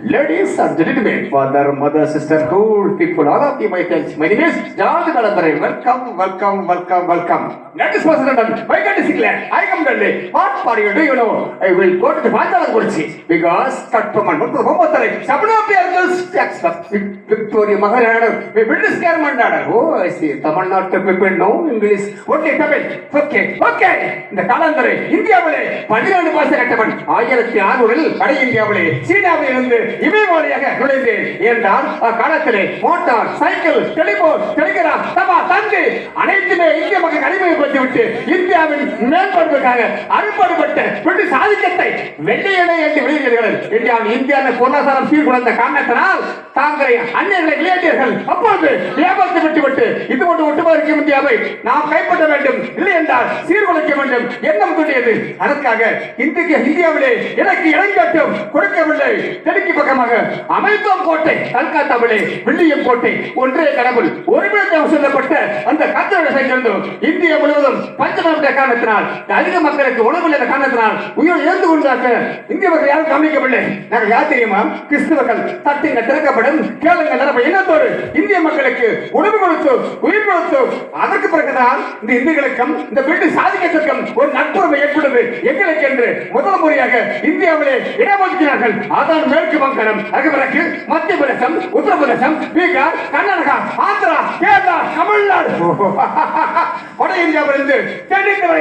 gentlemen, father, mother, sisterhood, people, all of you, my friends. My name is George Galandare. Welcome, welcome, welcome, welcome. That is President. My God is England. I come Delhi. What for you do you know? I will go to the Panjala Kursi because Katpaman, Muttu Homotare, Sabuna Piagas, Victoria Maharana, we built this Kermandana. Oh, I see. Tamil Nadu people know English. Okay, Tamil. Okay, okay. இந்த காலந்தரை இந்தியாவிலே பதினேழு பாச கட்டவன் ஆயிரத்தி அறுநூறில் வட இந்தியாவிலே சீனாவில் இருந்து இமயமலையாக நுழைந்தேன் என்றால் அக்காலத்திலே மோட்டார் சைக்கிள் டெலிபோன் டெலிகிராம் தபா தந்தி அனைத்துமே இந்திய மக்கள் அடிமைப்படுத்தி விட்டு இந்தியாவின் மேம்படுவதற்காக அறுபடுபட்ட பிரிட்டிஷ் ஆதிக்கத்தை வெள்ளையடை என்று வெளியிடுகிறார்கள் இந்தியாவின் இந்தியாவின் பொருளாதாரம் சீர்குலைந்த காரணத்தினால் தாங்களை அந்நியர்களை விளையாட்டீர்கள் அப்பொழுது வியாபாரத்தை விட்டுவிட்டு இது கொண்டு ஒட்டுமொத்த இந்தியாவை நாம் கைப்பற்ற வேண்டும். இல்லை என்றால் சீர்குலைக்க வேண்டும். எண்ணம் தோன்றியது அதற்காக இந்திய இந்தியாவிலே எனக்கு இளங்காட்டும் கொடுக்கவில்லை. தெற்கு பக்கமாக அமெரிக்கம் கோட்டை. கல்கத்தாவிலே வில்லியம் கோட்டை. ஒன்றே கடவுள் ஒருமித்த சொல்லப்பட்ட அந்த கத்தோட சேர்ந்து இந்தியா முழுவதும் பஞ்சமற்ற காரணத்தினால் அதிக மக்களுக்கு உணவு இல்லாத காரணத்தினால் உயிர் இழந்து கொண்டாக்க இந்திய மக்கள் யாரும் கவனிக்கவில்லை. நாங்கள் யார் தெரியுமா? கிறிஸ்துவர்கள் தட்டுங்க திறக்கப்படும் கேளுங்க நிரப்ப இனத்தோடு இந்திய மக்களுக்கு உணவு கொடுத்து உயிர் கொடுத்து அதற்கு பிறகுதான் இந்த இந்தியர்களுக்கும் இந்த பிரிட்டிஷ் சாதிக்கத்திற்கும் ஒரு நட்புறவை ஏற்படுது எங்களுக்கு என்று முதல் முறையாக இந்தியாவிலே இடஒதுக்கினார்கள் அதான் மேற்கு வங்காளம் அதுக்கு பிறகு மத்திய பிரதேசம் உத்தரப்பிரதேசம் பீகார் கர்நாடகா ஆந்திரா கேரளா தமிழ்நாடு. வட இந்தியாவிலிருந்து தென்னிந்திய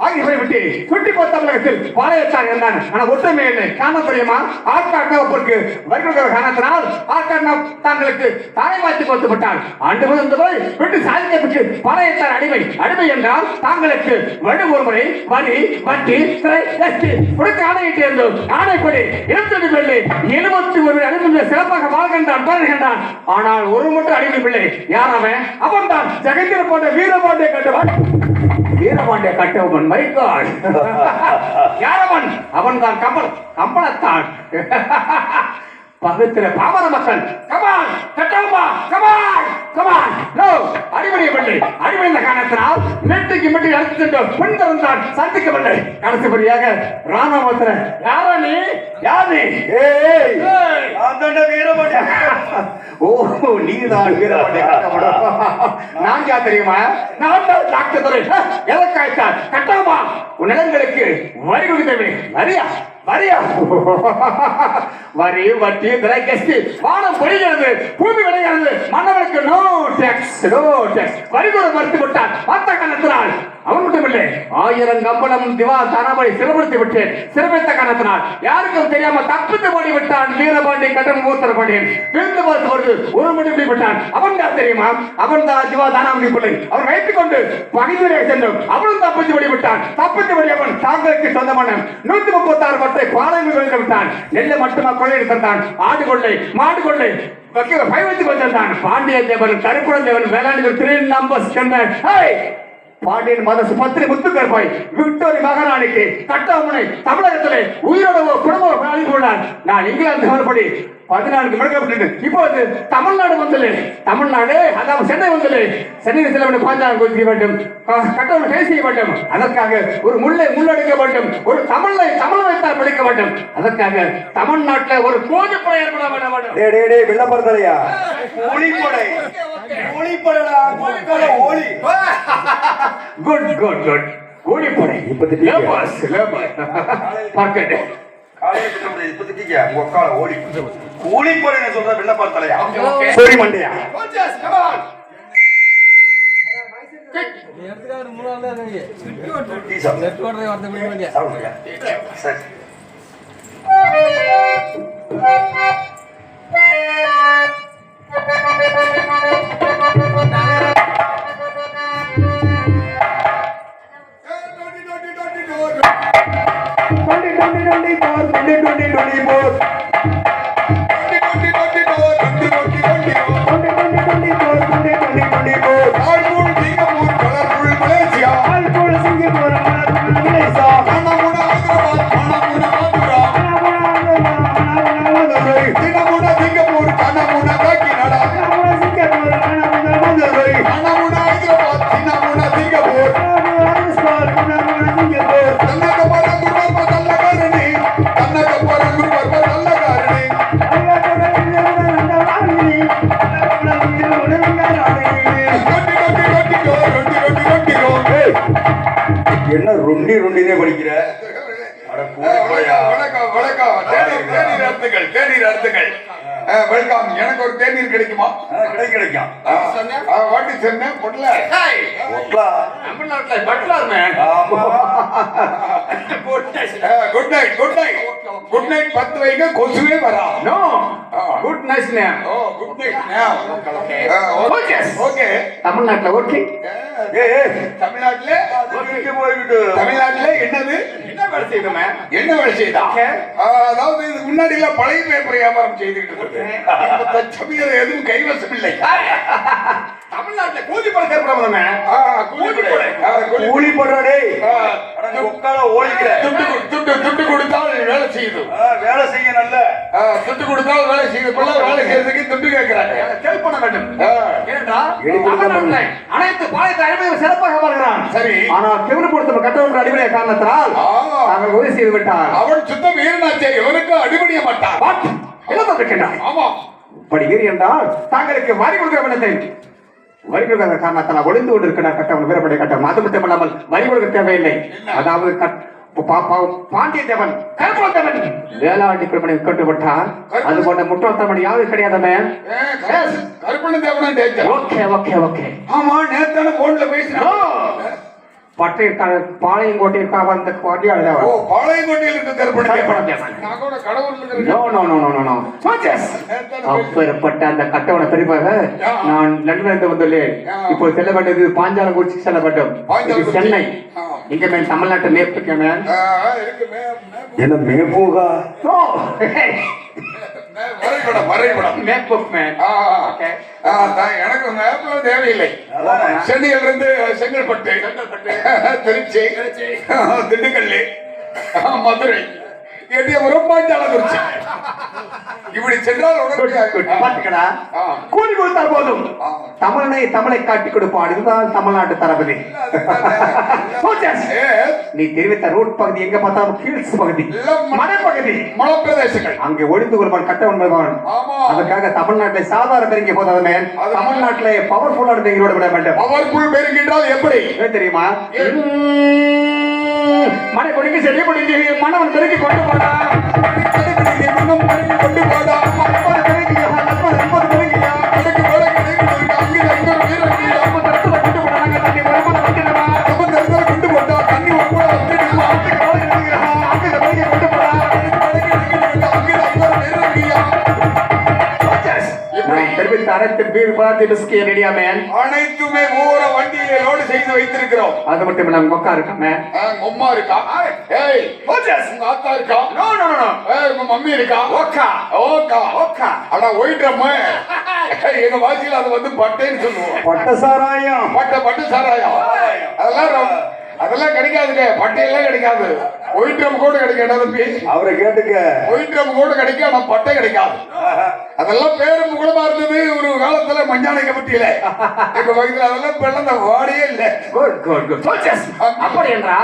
வரை ஆகியவரை விட்டு சுட்டி பார்த்த தமிழகத்தில் பாளையத்தான் என்றான். ஆனா ஒற்றுமை இல்லை. காரணம் தெரியுமா? ஆட்காட்டாவுக்கு வருகிற காரணத்தினால் ஆட்காட்டா தங்களுக்கு தாய்மாற்றி கொடுத்து விட்டார் ஆண்டு முதல் போய் விட்டு சாதிக்கப்பட்டு பாளையத்தான் அடிமை. அடிமை என்றால் தாங்களுக்கு வடு ஒருமுறை வரி வட்டி சிறை எஸ்டி கொடுக்க ஆணையிட்டு இருந்தோம். ஆணைப்படி இருபத்தி பிள்ளை எழுபத்தி ஒரு அடிமை சிறப்பாக வாழ்கின்றான் வாழ்கின்றான். ஆனால் ஒரு மட்டும் அடிமை பிள்ளை. யார் அவன்? அவன் தான் ஜெகந்திர போன்ற வீரபாண்டிய கட்டுவான் வீரபாண்டிய கட்டவன் மைகாட் யாரவன்? அவன் தான் கம்பல் கம்பளத்தான். பகுத்திர பாமர மக்கள் come on கட்டவுமா come on come on no அடிமணி பிள்ளை அடிமணி காரணத்தினால் மெட்டுக்கு மெட்டு அழைத்து சென்று பெண் திறந்தான் சந்திக்கவில்லை கடைசிபடியாக ராமபத்திர யாரா நீ? யார் நீ? ஏய் வீரபாண்டிய. ஓ நீதான் வீரபாண்டிய. கட்டபடம் நான் யார் தெரியுமா? நான் தான் டாக்டர் துறை எதற்காய்த்தான்? கட்டமா? உன் நிலங்களுக்கு வரி கொடுத்தவே வரியா? வரியா? வரி வட்டி திரை கஷ்டி வானம் பொழிகிறது பூமி விளைகிறது. மன்னவனுக்கு நோ டேக்ஸ் நோ டேக்ஸ் வரி கூட மறுத்து விட்டான். மத்த கணத்தினால் அவன் மட்டுமில்லை. ஆயிரம் கம்பளம் திவா தானாபடி சிறப்படுத்தி விட்டேன். சிறப்பித்த கணத்தினால் யாருக்கும் தெரியாம தப்பித்து ஓடி விட்டான் வீரபாண்டி கட்டம் மூத்தர பாண்டியன் விருந்து பார்த்து வருது ஒரு மணி விட்டான். அவன் தான் தெரியுமா? அவன் தான் திவா தானாபதி பிள்ளை. அவன் வைத்துக் கொண்டு பகைவரை சென்றோம். அவனும் தப்பித்து ஓடி விட்டான் தப்பித்து ஓடி அவன் தாங்களுக்கு சொந்தமான நூத்தி முப்பத்தி ஆறு பட்டை பாளையம் கொண்டு விட்டான். நெல்லை மட்டுமா கொள்ளையெடுத்தான் ஆடு கொள்ளை மாடு கொள்ளை. வக்கீல கொண்டிருந்தான் பாண்டிய தேவன் கருப்புடன் தேவன் வேளாண் த்ரீ நம்பர்ஸ் சொன்னார் பாண்டியன் பத்திரி விக்டோரி மகாராணிக்கு தமிழகத்திலே உயிரோட குடும்பம் அனுப்பியுள்ளார் நான் இங்கிலாந்து பதினான்கு மடக்கப்பட்டு இப்போது தமிழ்நாடு வந்தது தமிழ்நாடு அதாவது சென்னை வந்தது சென்னை செல்ல வேண்டும் பாஞ்சாலம் கொடுக்க வேண்டும். க- கட்டணம் கை செய்ய வேண்டும். அதற்காக ஒரு முல்லை முள்ளெடுக்க வேண்டும். ஒரு தமிழை தமிழ் வைத்தால் படிக்க வேண்டும். அதற்காக தமிழ்நாட்டில் ஒரு கோஜ படை ஏற்பட வேண்டும். டேய் டேய் டேய் வெள்ளப்பறந்தலையா ஒளிப்படை ஒளிப்படடா மக்கள ஒளி குட் குட் குட் கூலிப்படை இப்ப லேபர்ஸ் பார்க்கட்டு காலையில திட்டமிட்டு இப்ப திட்டிக்க உக்கால ஓடி. சொல்ற மண்டையா? வரது முடிய வேண்டிய? சாப்பிடுங்க சரி ডুডি ডুডি ডুডি বোধ என்ன ரொண்டி ரொண்டினே படிக்கிற? அட வணக்கம் வணக்கம் தேநீர் அர்த்தங்கள் தேநீர் அர்த்தங்கள் வெல்கம் எனக்கு ஒரு தேநீர் கிடைக்குமா? ஆ, கிடைக்கும் வாட்டி சொன்னேன் ஒட்லா. தமிழ்நாட்டுல பட்லர் மேன் ஆமா. Good night good night good night பத்து வைங்க கொசுவே வரா. No good nice name oh good night Okay. Okay தமிழ்நாட்டுல ஓகே தமிழ்நாட்டுல? அது இங்க போய்கிட்டு. தமிழ்நாட்டுல என்னது? என்ன வேலை செய்யுது மேம் என்ன வேலை செய்தா? Okay. அதாவது இதுக்கு முன்னாடி எல்லாம் பழைய பேப்பர் வியாபாரம் செய்துகிட்டு இருந்தது தற்சமயம் எதுவும் கைவசம் இல்லை. தமிழ்நாட்டுல கூலிப்படை. ஆ, கூலி- கூலி பண்றா டேய். ஆ, அட, நீ உட்கார ஓடிக்கிற. துட்டு துட்டு துட்டு கொடுத்தால் வேலை செய்யுது வேலை செய்ய நல்ல. துட்டு கொடுத்தால் வேலை செய்யுது வேலை செய்யறதுக்கு துட்டு கேட்கிறாங்க ஹெல்ப் பண்ண வேண்டும். தமிழ்நாட்டுல அனைத்து பாளையத்தை சிறப்பாக வாழ்கிறான். சரி. ஆனால் பொறுத்த கட்டவர்கள் அடிமைய காரணத்தினால். தாங்கள் உதவி செய்து விட்டார். அவன் சுத்த வீரனாச்சே இவனுக்கு அடிபடிய மாட்டான். இழந்திருக்கின்றார் வீரி என்றால் தாங்களுக்கு வரி கொடுக்க வேண்டத்தை வரி கொடுக்காத காரணத்தால் ஒளிந்து கொண்டிருக்கிறார். கட்டவன் வீரப்படை கட்டவன். அது மட்டும் இல்லாமல் வரி கொடுக்க தேவையில்லை. அதாவது பாண்டிய தேவன் கருப்பன் தேவன் வேளாண்டி பெருமனை கொண்டு விட்டார் அது போன்ற முற்றத்தமணி யாரும் கிடையாதுமே ஏ, கரு- கருப்பண்ண தேவனா ஓகே ஓகே ஓகே ஆமா நேத்தான போன்ல பேசினான் பட்டையக்கார பாளையங்கோட்டையக்காக வந்த ஓ பாண்டியாளர் பாளையங்கோட்டையில் இருக்கிற no no no no no no அப்பேற்பட்ட அந்த கட்டவன பிரிப்பாக நான் லண்டனில் இருந்து வந்துள்ளேன் இப்போ செல்ல வேண்டியது பாஞ்சாலங்குறிச்சி செல்ல வேண்டும். இது. சென்னை. இங்க மேல் தமிழ்நாட்டு மேற்கு மேல் ஆ, இருக்கு மே- மே- என்ன மேப்போகா வரைபடம் வரைபடம். மேப்புக் மேன் ஆ, Okay. ஆ, தான் எனக்கு மேப்லாம் தேவையில்லை. சென்னையில இருந்து செங்கல்பட்டு திருச்சி திண்டுக்கல் ஆ, இப்படி சென்றால் பாத்துக்கடா. கூலி கொடுத்தால் போதும். தமிழனை தமிழை காட்டி கொடுப்பான். இதுதான் தமிழ்நாட்டு தளபதி நீ தெரிவித்த ரோட் பகுதி எங்க பார்த்தாலும் கீழ்ஸ் பகுதி. மலைப்பகுதி. மலைப்பிரதேசங்கள். அங்கே ஒளிந்து கொள்வான் கட்டவன் வருவான் அதுக்காக தமிழ்நாட்டில் சாதாரண பெருங்கி போதாதமே தமிழ்நாட்டிலே பவர்ஃபுல்லான பெருங்கியோட விட வேண்டும். அவருக்குள் பெருகின்றால் எப்படி? தெரியுமா? மனை பொடிக்கு செடி பொடிக்கு மனவன் பெருக்கி கொண்டு போடா கடைபிடிக்க மனம் கொண்டு போடா முப்பது பெருக்கியா பீர் பார்த்து பிஸ்கி ரெடியா மேன் அனைத்துமே ஊர வண்டியில லோடு செய்து வைத்திருக்கிறோம். அது மட்டும் இல்லாம கொக்கா இருக்கா மேன் உங்க இருக்கா? ஏய் உங்க ஆத்தா இருக்கா? நோ நோ நோ ஏய் உங்க மம்மி இருக்கா? ஓக்கா. ஓக்கா. ஓக்கா. ஆனா ஒயிட்ரம்மு எங்க வாசியில அது வந்து பட்டைன்னு சொல்லுவோம். பட்ட சாராயம். பட்டை பட்டு சாராயம். அதெல்லாம் அதெல்லாம் கிடைக்காதுங்க. பட்டையெல்லாம் கிடைக்காது. ஒயிட்ரம் கூட கிடைக்காது அவரை கேட்டுக்க. ஒயிட்ரம் கூட கிடைக்கும் ஆனா பட்டை கிடைக்காது. அதெல்லாம் பேரும் புகழமா இருந்தது ஒரு காலத்துல மஞ்சானைக்க பட்டியல எங்க பக்கத்துல அதெல்லாம் இந்த வாடியே இல்ல. குட் குட் குட் அப்படி என்றா?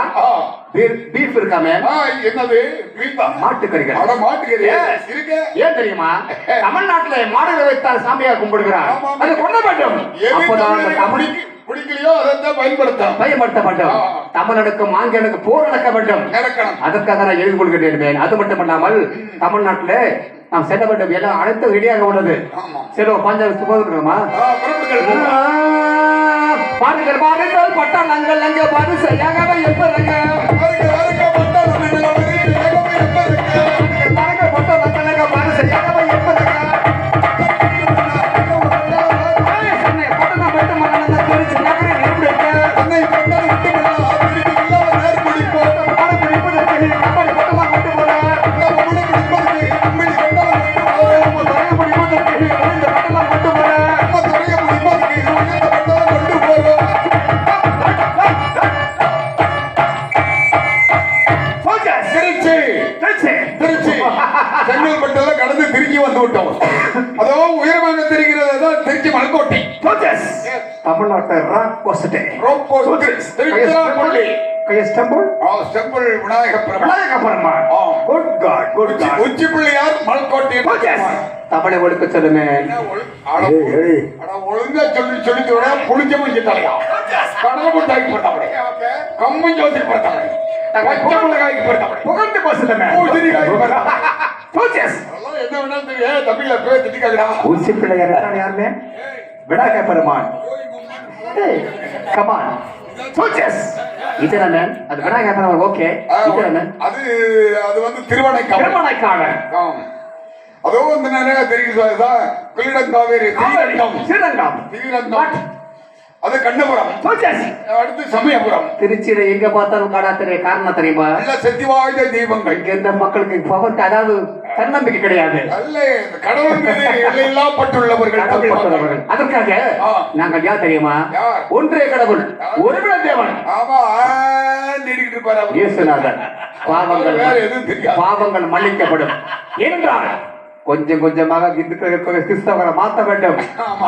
பீஃப் பீஃப் இருக்கா மேன் ஆ, என்னது? பீஃபா? மாட்டுக்கறிகள். அட மாட்டுக்கறி. இருக்கு. ஏன் தெரியுமா? தமிழ்நாட்டுல மாடுகளை வைத்தால் சாமியா கும்பிடுகிறார். ஆமா. அது வேண்டும். எது அப்போதான் அந்த தமிழருக்கு தமிழ் பிடிக்க- பிடிக்கலையோ அதைத்தான் பயன்படுத்தலாம் பயன்படுத்த வேண்டும். தமிழனுக்கும் ஆங்கிலனுக்கு போர் நடக்க வேண்டும் நடக்கணும் அதற்காக நான் எழுதி கொள்கிறேன். அது மட்டுமல்லாமல் தமிழ்நாட்டுல நாம் செல்ல வேண்டும் எல்லாம் அனைத்தும் ரெடியாக உள்ளது. செல்வம் பாஞ்சாலத்து போதுமா ஆ, புறப்படுங்கள் போங்க. பாருங்கள் பாருங்கள் பட்டாளங்கள் அங்க வரிசையாகவே எப்பதுங்க பாருங்க, திருச்சிராப்பள்ளி. கையஸ்டம்பிள் செம்பிள் விநாயக விநாயக பெருமாள் ஆ. Good god good Uchi god Uchi Pillaiyar Focus! தமிழை ஒழுக்க சொல்லுமே ஒழுங்கா சொல்லி சொல்லி தோட புளிச்ச மஞ்சள் தலையா? கடலை கம்மன் ஜோதிக்கு போட்டாப்படி பச்சை மிளகாய்க்கு போட்டாப்படி புகழ்ந்து பேசலுமே என்ன வேணாலும் தெரியும். தமிழ்ல பேர் திட்டிக்காங்கடா ஊசி பிள்ளையார் யார் யாருமே? விடாக்க பெருமான் கமான் சோச்சஸ் இதுதானே அது விடாக்க பெருமான் ஓகே இதுதானே அது அது வந்து திருவனைக்காவல் திருமணக்காரன் ஆம். அதோ வந்து நிறைய தெரியும் சார் ஸ்ரீரங்கம். ஸ்ரீரங்கம். ஸ்ரீரங்கம். அது கண்ணபுரம். அடுத்து சமயபுரம். திருச்சியில எங்க பார்த்தாலும் காடா தெரிய காரணம் தெரியுமா? நல்ல சக்தி வாய்ந்த தெய்வங்கள். இங்க இருந்த மக்களுக்கு பவர் அதாவது தன்னம்பிக்கை கிடையாது. இந்த கடவுள் மீது எல்லையெல்லாம் பட்டுள்ளவர்கள். அதற்காக. நாங்கள் யார் தெரியுமா? ஒன்றே கடவுள் ஒருவிட தேவன். ஆமா பாவங்கள். பாவங்கள் மன்னிக்கப்படும். என்றால் கொஞ்சம் கொஞ்சமாக இந்துக்கள் கிறிஸ்தவரை மாற்ற வேண்டும்.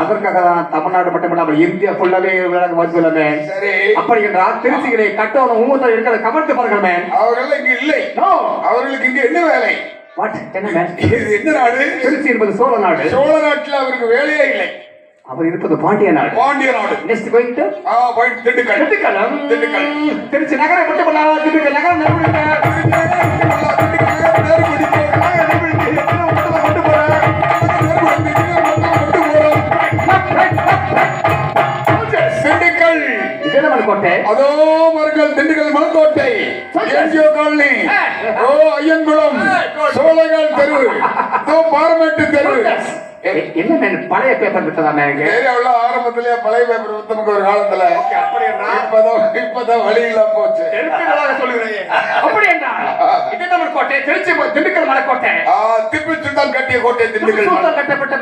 அதற்காக தான் தமிழ்நாடு மட்டுமில்லாமல் இந்தியா ஃபுல்லாவே விளங்க வந்துள்ளமே சரி. அப்படி என்றால் திருச்சிகளை கட்டணம் ஊமத்தில் இருக்கிற கமர்த்து பாருங்களே அவர்கள் இங்க இல்லை. அவர்களுக்கு இங்க என்ன வேலை? என்ன நாடு? திருச்சி என்பது சோழ நாடு. சோழ நாட்டுல அவருக்கு வேலையே இல்லை. அவர் இருப்பது பாண்டிய நாடு. பாண்டிய நாடு. நெக்ஸ்ட் போயிட்டு ஆ போயிட்டு திண்டுக்கல். திண்டுக்கல் திண்டுக்கல். திருச்சி நகரை மட்டுமல்ல திண்டுக்கல் நகரம் நிறுவனம் கொண்டு விஜயநகர் கோட்டை அதோ மருங்கள் திண்டுக்கல் மலக்கோட்டை என்ஜிஓ காலனி. ஓ ஐயன்குளம். சோழகால் தெரு. பாரமேட்டு தெரு. என்ன பழைய பேப்பர் இங்க? ஏரியாவுல பழைய பேப்பர் ஒரு காலத்துல இப்பதான் இப்பதான் வழி இல்லாம போச்சு எழுத்துக்களாக சொல்லுகிறேன் அப்படி கோட்டை திருச்சி திண்டுக்கல் மலைக்கோட்டை ஆ, திப்பு சுல்தான் கட்டிய கோட்டை திண்டுக்கல் கட்டப்பட்ட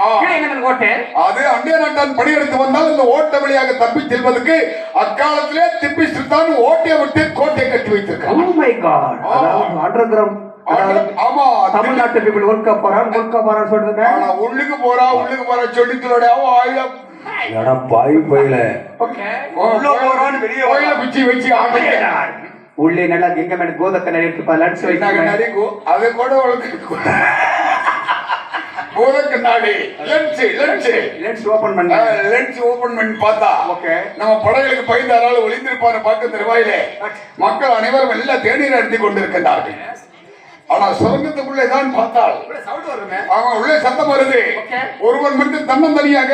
ஆ. கீழே என்ன கோட்டை? அது அண்டே நாட்டான் பணியெடுத்து வந்தால் இந்த ஓட்ட வழியாக தப்பி செல்வதற்கு அக்காலத்திலே திப்பி சுல்தான் ஓட்டையை விட்டு கோட்டை கட்டி வைத்திருக்கான் ஓ மை காட் ஆ. அதாவது அண்டர்கிரவுண்ட் அதாவது ஆமா தமிழ்நாட்டு பீப்புள் ஒர்க் போறான் ஒர்க் போறான்னு சொல்றது ஆனா உள்ளுக்கு போறா உள்ளுக்கு போறா சொல்லி தோட ஆயிரம் எடா பாய் பையில ஓகே. உள்ள போறான்னு வெளியே கோயில பிச்சு வச்சு ஆடுங்க உள்ளே நல்லா எங்க கோதக்க நிறைய லட்ச நாங்க வயசு நடிக்கு அது கூட உனக்கு நாடி லென்ஸ் லென்ஸ் லெட்ஸ் ஓபன் பண்ணி. லென்ஸ் ஓபன் பண்ணி பார்த்தா ஓகே. நம்ம படைகளுக்கு பயந்து யாராலும் ஒளிந்திருப்பாரு பார்க்க தருவாயிலே. மக்கள் அனைவரும் எல்லாம் தேநீர் அருந்தி கொண்டிருக்கிறார்கள் ஆனா சுரங்கத்துக்குள்ளே தான் பார்த்தால் சவுண்ட் வருமே? அவன் உள்ளே சத்தம் வருது. ஒருவன் மட்டும் தன்னந்தனியாக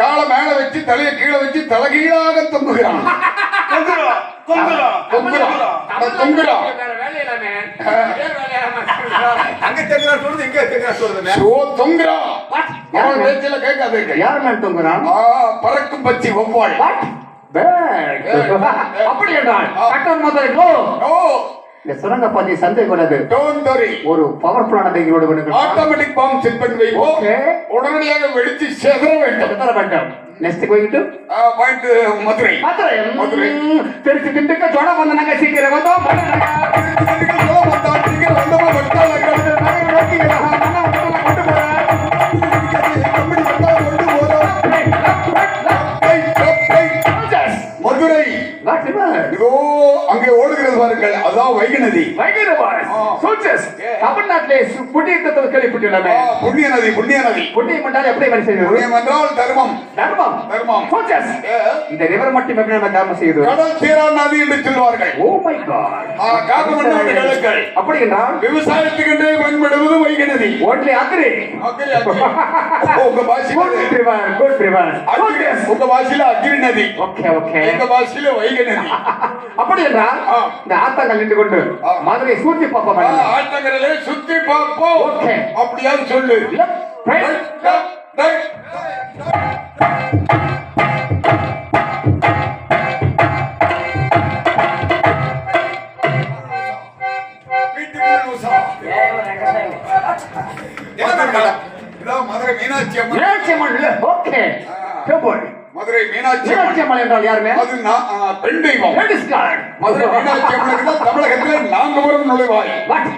காலை மேல வச்சு தலையை கீழே வச்சு தலைகீழாக தொங்குகிறான். பறக்கும் பச்சி ஒவ்வாள் அப்படி என்றால் இந்த சுரங்க பாதை சந்தை கூடாது டோன்ட் வரி ஒரு பவர்ஃபுல்லான ஆட்டோமேட்டிக் செட் பண்ணி வைப்போம். உடனடியாக வெடிச்சு செதற வேண்டும். வேண்டும். மதுரை. அங்கே ஓடுகிறது பாருங்கள் அதான் வைகை நதி வைகை river. ஆ. Soldiers. தமிழ்நாட்டிலே புண்ணியத்தை கேள்விப்பட்டுள்ளமே. புண்ணிய நதி புண்ணிய நதி புண்ணியம் என்றால் எப்படி செய்வது புண்ணியம் என்றால் தர்மம். தர்மம். இந்த ரிவர் மட்டும் எப்படி நம்ம செய்யுது கடல் தீரா நதி என்று சொல்வார்கள். ஓ மை காட் ஆ, காக்கமண்டை கிழக்கள் அப்படி என்றால்? விவசாயத்துக்கென்றே பயன்படுவது அக்ரி. உங்க பாஷையில. குட் ரிவர் குட் ரிவர் அக்கிரி. உங்க பாஷையில அக்கிரி நதி. ஓகே ஓகே எங்க பாஷையில வைகை நதி அப்படி என்றால். இந்த ஆத்தங்கள் நின்று கொண்டு. மதுரை சூட்டி பார்ப்போம் ஆ, ஆற்றங்கரையிலே சுத்தி பார்ப்போம் Okay. அப்படியாவது சொல்லு. Right, right, right, right. வீட்டுக்குள் உஷா. என்ன மேடம்? இதான் மதுரை மீனாட்சி அம்மன் மீனாட்சி அம்மன் இல்ல ஓகே போய் மதுரை மீனாட்சி மீனாட்சி அம்மன் என்றால் யாருமே அது பெண் தெய்வம். லேடிஸ் கார்டு மதுரை மீனாட்சி அம்மனுக்கு தமிழகத்திலே நான்கு வரும் நுழைவாய்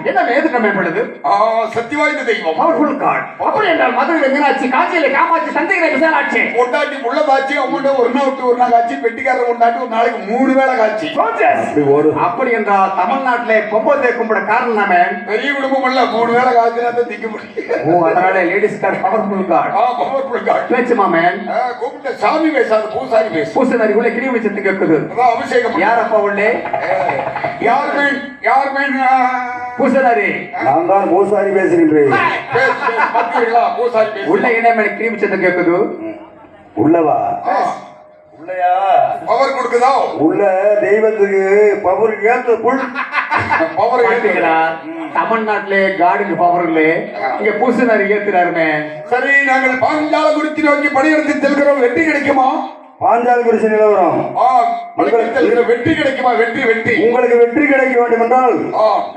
என்ன எதுக்கு மேம்படுது ஆ, சக்தி வாய்ந்த தெய்வம். பவர்ஃபுல் கார்டு அப்படி என்றால் மதுரை மீனாட்சி காஞ்சியில காமாட்சி சந்தைகளை விசாலாட்சி. பொண்டாட்டி புள்ள காட்சி அவங்கள்ட்ட ஒரு நாள் விட்டு ஒரு நாள் காட்சி பெட்டிக்காரர் கொண்டாட்டி ஒரு நாளைக்கு மூணு வேளை காட்சி. அப்படி ஒரு அப்படி என்றால் தமிழ்நாட்டிலே பொம்பளை கும்பிட காரணம் நாம பெரிய குடும்பம் இல்ல மூணு வேளை காய்ச்சினா தான் திக்க முடியும் ஓ அதனால லேடிஸ் கார்டு பவர்ஃபுல் கார்டு ஆ பவர்ஃபுல் காட்சி பேச்சு மாமன் கூப்பிட்ட சாமி பேசாத பூசாரி பேசு. பூசனாரி உள்ள கிரி வச்சது கேக்குது அதான் அபிஷேகம் பண்ணு. யார் அப்பா உள்ளே யார் மீன் யார் மீன்? ஆ, பூசனாரி நான் தான் பூசாரி பேசுகின்றேன். பூசாரி உள்ள வச்சது உள்ளவா? உள்ளயா? பவர் கொடுக்குதா? உள்ள தெய்வத்துக்கு பவர் ஏத்த புல். பவர் பாத்தீங்களா? தமிழ்நாட்டிலே காடுக்கு பவர் இல்ல. இங்க பூசனாரி ஏத்துறாருமே. சரி நாங்கள் பாஞ்சால குறிச்சி நோக்கி பணியெடுத்து செல்கிறோம். வெற்றி கிடைக்குமா? பாஞ்சால் குறிச்சி நிலவரம். வெற்றி கிடைக்குமா? வெற்றி வெற்றி உங்களுக்கு வெற்றி கிடைக்க வேண்டும் என்றால்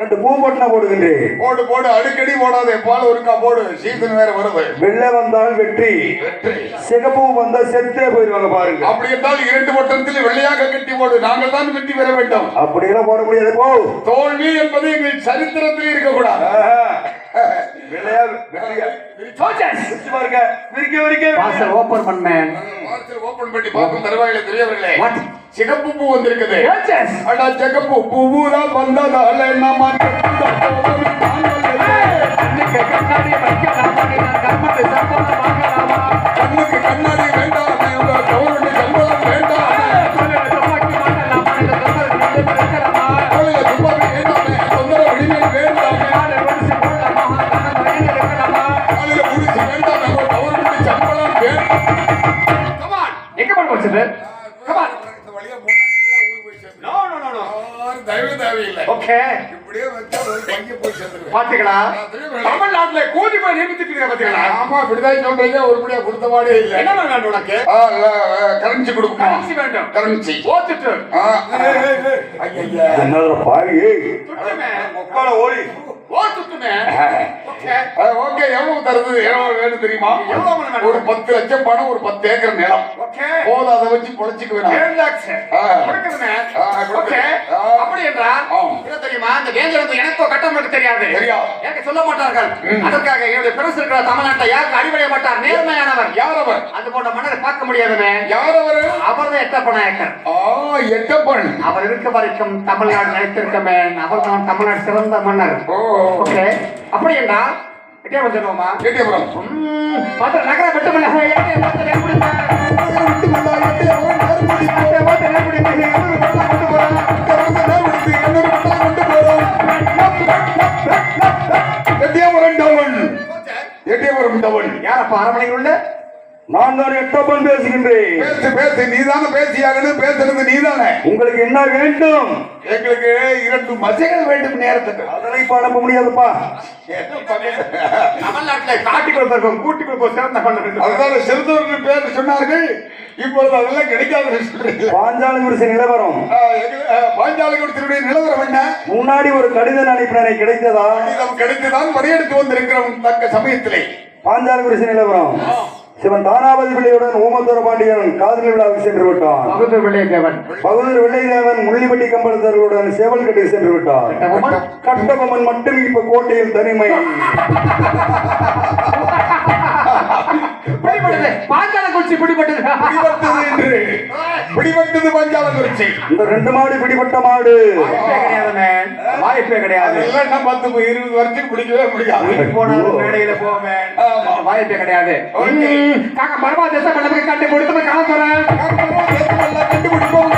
ரெண்டு பூ பட்டின போடுகின்றேன். போடு போடு. அடிக்கடி போடாத. எப்பாலும் ஒருக்கா போடு. சீசன் வேற வருது. வெள்ளை வந்தால் வெற்றி. வெற்றி. சிகப்பு வந்தா செத்தே போயிருவாங்க பாருங்க. அப்படி என்றால் இரண்டு வட்டத்தில் வெள்ளையாக கட்டி போடு. நாங்கள் தான் வெற்றி பெற வேண்டும். அப்படியெல்லாம் போட முடியாது போ. தோல்வி என்பது எங்கள் சரித்திரத்தில் இருக்கக்கூடாது. ஆஹா. வெள்ளையா? வெள்ளையா. பிரிச்சு பாருங்க. விரிக்க விரிக்க வாசல் ஓபன் பண்ணேன். வாசல் ஓபன் பண்ணி பார்க்கும் தருவாயில தெரியவர்களே What? சிகப்பு பூ வந்திருக்குது. Yes. அடா சிகப்பு பூவுதான் வந்ததால நம்ம கண்ணாடி வைக்கலாமா நான் கர்மத்தை கண்ணுக்கு கண்ணாடி வேண்டாமே. சேர்ந்துருவேன் பாத்தீங்களா தமிழ்நாட்டுல நியமிச்சிட்டு இருக்கீங்க பாத்தீங்களா ஆமா இப்படிதான் சொல்றீங்க உருப்படியா கொடுத்த இல்ல என்ன வேணும் உனக்கு? கரன்சி கொடுக்குமா கரன்சி வேண்டும். கரன்சி ஓத்துட்டு ஐயா துட்டுமே. உட்கார ஓடி. ஓகே. ஓகே. எவ்வளவு தருது? எவ்வளவு வேணும் தெரியுமா? ஒரு பத்து லட்சம் பணம் ஒரு பத்து ஏக்கர் நிலம். போதும் அதை வச்சு பொழைச்சிக்க வேணாம். அப்படி என்றால் தெரியுமா? இந்த டேஞ்சர் வந்து எனக்கோ கட்டமைக்கு தெரியாது. எனக்கு சொல்ல மாட்டார்கள். அதற்காக என்னுடைய பிரஸ் இருக்கிற தமிழ்நாட்டை யாருக்கு அடிபடைய மாட்டார்? நேர்மையானவர். யார் அவர் அது போன்ற மன்னரை பார்க்க முடியாதுமே யார் அவரு அவர் தான் எட்டப்ப நாயக்கர். ஆ எட்டப்பன். அவர் இருக்க வரைக்கும் தமிழ்நாடு நினைத்திருக்கமே அவர் தான் தமிழ்நாடு சிறந்த மன்னர். ஓ. ஓகே அப்படி வந்துடுவோமா எட்டயபுரம் நகர விட்டுமல்லா, எட்டயபுரம், பார்த்து கொண்டு போறோம். எட்டயபுரம் டவுன். எட்டயபுரம் டவுன். யாரப்பா அரமனையில் உள்ள நான் தான் எட்டப்பன் பேசுகின்றேன். பேசு பேசு நீதானே பேசியாகணும் பேசுறது நீதானே? உங்களுக்கு என்ன வேண்டும்? எங்களுக்கு இரண்டு மசைகள் வேண்டும் நேரத்துக்கு. அதனை இப்ப அனுப்ப முடியாதுப்பா. தமிழ்நாட்டில் காட்டிக்குள் பிறக்கும் கூட்டிக்குள் போய் சிறந்த மன்னர் அதுதான் சிறுதொரு பேர் சொன்னார்கள். இப்பொழுது அதெல்லாம் கிடைக்காது சொல்றீங்க பாஞ்சாலி குறிச்சி நிலவரம். பாஞ்சாலகுடத்தினுடைய நிலவரம் என்ன? முன்னாடி ஒரு கடிதம் அனுப்பினரை கிடைத்ததா? கடிதம் கிடைத்துதான் படையெடுத்து வந்திருக்கிறோம் தக்க சமயத்திலே. பாஞ்சாலி குறிச்சி நிலவரம் சிவன் தானாபதி பிள்ளையுடன் ஓமந்தூர பாண்டியன் காதலி விழாவுக்கு சென்று விட்டான் பகுதி வெள்ளை தேவன் பகுதூர் முள்ளிப்பட்டி கம்பளத்தர்களுடன் சேவல் கட்டி சென்று கட்டபொம்மன்? கட்டபொம்மன் மட்டும் இப்ப கோட்டையில் தனிமை. பிடிபட்டது பாஞ்சால குச்சி பிடிபட்டது. பிடிபட்டது என்று. பிடிபட்டது பாஞ்சாலகுறிச்சி இந்த ரெண்டு மாடு பிடிபட்ட மாடு. வாய்ப்பே கிடையாதுண்ணே. வாய்ப்பே கிடையாது. அதெல்லாம் என்ன பத்து இருபது வருஷம் பிடிக்கவே முடியாது. வீட்டுக்கு போனாலும் மேடையில ஆமா. வாய்ப்பே கிடையாது. காக்க மரமா தசை பண்ணதுக்கு கட்டி கொடுத்து காண போறேன் கண்டுபிடிப்போம்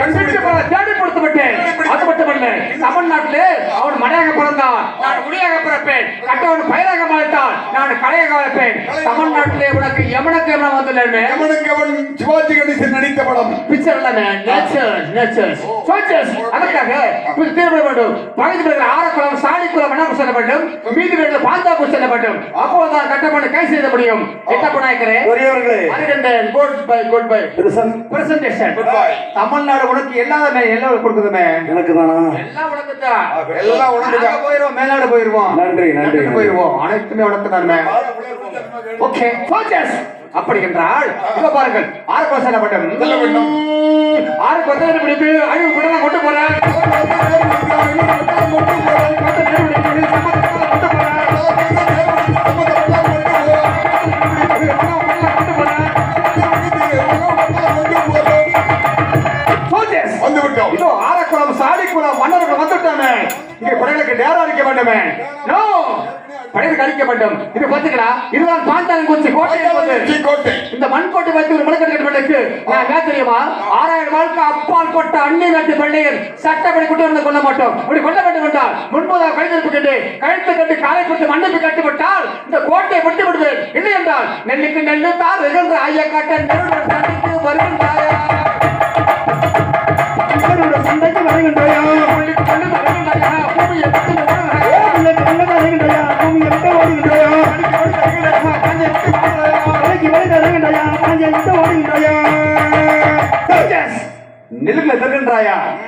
கண்டுபிடித்து விட்டேன் கண்டுபிடித்து தேடி கொடுத்து விட்டேன் அது மட்டுமல்ல தமிழ்நாட்டிலே அவன் மடையாக பிறந்தான். நான் முடியாக பிறப்பேன். கட்டவன் பயிராக மலைத்தான் நான் கலையாக வளர்ப்பேன். தமிழ்நாட்டிலே உனக்கு எவனுக்கு எவன வந்துள்ளே எவனுக்கு அவன் சிவாஜி கணேசன் நடித்த படம். பிக்சர் இல்ல நேச்சர் நேச்சர் சோச்சர்ஸ் அதற்காக தீர்வு வேண்டும். பகுதி பிறகு ஆரக்குளம் சாணிக்குளம் என்ன செல்ல வேண்டும்? மீதி செல்ல வேண்டும். அப்போதுதான் கட்டப்பட்டு கை செய்த முடியும். எட்டப்ப நாயக்கரே பெரியவர்களே. பன்னிரெண்டு குட் பை குட் பை திருசன் பிரசன்டேஷன் Goodbye. தமிழ்நாடு உனக்கு எல்லாமே எல்லாம் கொடுக்குதுமே. எனக்கு தானா எல்லாம் உனக்கு தான் எல்லாம் உனக்கு தான். நாங்க போயிருவோம் நன்றி, நன்றி. போயிருவோம் அனைத்துமே உனக்கு தானே ஓகே சோல்ஜர்ஸ் அப்படி என்றால் இதோ பாருங்கள் ஆறு பசங்க மட்டும். ஆறு பசங்க பிடித்து அழிவு கூட கொண்டு போறேன் ஆரக்குளம் சாடிக்குளம் மன்னர்கள் வந்துட்டாமே இங்கே படைகளுக்கு நேரம் அளிக்க வேண்டுமே. நோ படைகளுக்கு அளிக்க வேண்டும். இது பாத்தீங்களா? இதுதான் பாஞ்சாலன் குச்சி கோட்டை. கோட்டை. இந்த மண்கோட்டை வைத்து ஒரு மலைக்கட்டு கட்டுவதற்கு நான் என்ன தெரியுமா? ஆறாயிரம் வாழ்க்கை அப்பால் போட்ட அண்ணி நாட்டு பள்ளியில் சட்டப்படி கொண்டு வந்து கொள்ள மாட்டோம். அப்படி கொள்ள வேண்டும் என்றால் முன்பதாக கழுத்து கட்டு கழுத்து கட்டி காலை கொடுத்து மண்ணுக்கு கட்டுவிட்டால் இந்த கோட்டையை விட்டு விடுவேன் இல்லை என்றால் நெல்லுக்கு நெல்லு தார் வெகுன்ற ஐயா காட்ட நெருடர் சண்டைக்கு வருகின்றாயா? சண்டைக்கு வருகின்றாயா? புள்ளிக்கு பல்லு வருகின்றாயா? பூமியை நல்ல வருகின்றாயா? ஓடுகின்றாயா? வரை தருகின்றாயா பாஞ்சை ஓடுகின்றாயா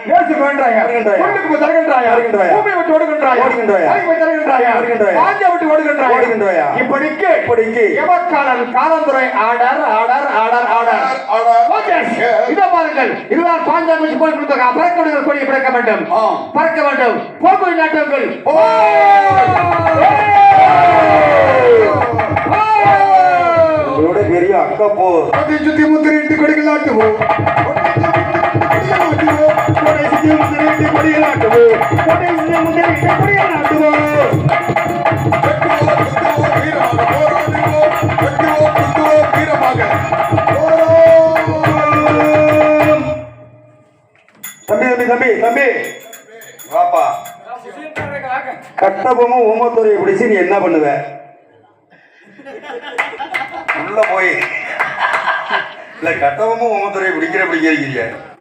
நேசுக்கு வேண்டாயா. புல்லுக்கு தருகின்றாயா. பூமியை விட்டு ஓடுகின்றாயா? ஓடுகின்றாயா. தருகின்றாயா? தருகின்றாயா. பாஞ்சை விட்டு ஓடுகின்றாயா? ஓடுகின்றாயா. இப்படிக்கு இப்படிக்கு. எவக்காலன் காலந்துரை order order order order order. இதோ பாருங்கள். இதுதான் பாஞ்சாப் வச்சு போய் கொடுத்தாங்க பறக்க விடுங்கள் கொடி பறக்க வேண்டும். பறக்க வேண்டும். போக்குவரத்து நாட்டங்கள் இதோட பெரிய அக்கா போ சுத்தி சுத்தி முத்திரிட்டு கொடிகள் ஆட்டுவோம் கோட்டை சுத்தி முந்திரிட்டு கொடியை நாட்டுவோம் கோட்டை சுத்தி முந்திரிட்டு கொடியை நாட்டுவோம் தம்பி தம்பி தம்பி தம்பி வாப்பா கட்டபொம்மும் ஊமத்துறையை பிடிச்சு நீ என்ன பண்ணுவ? உள்ள போய். இல்ல கட்டபொம்மும் ஊமத்துறையை பிடிக்கிற பிடிக்கிறீங்க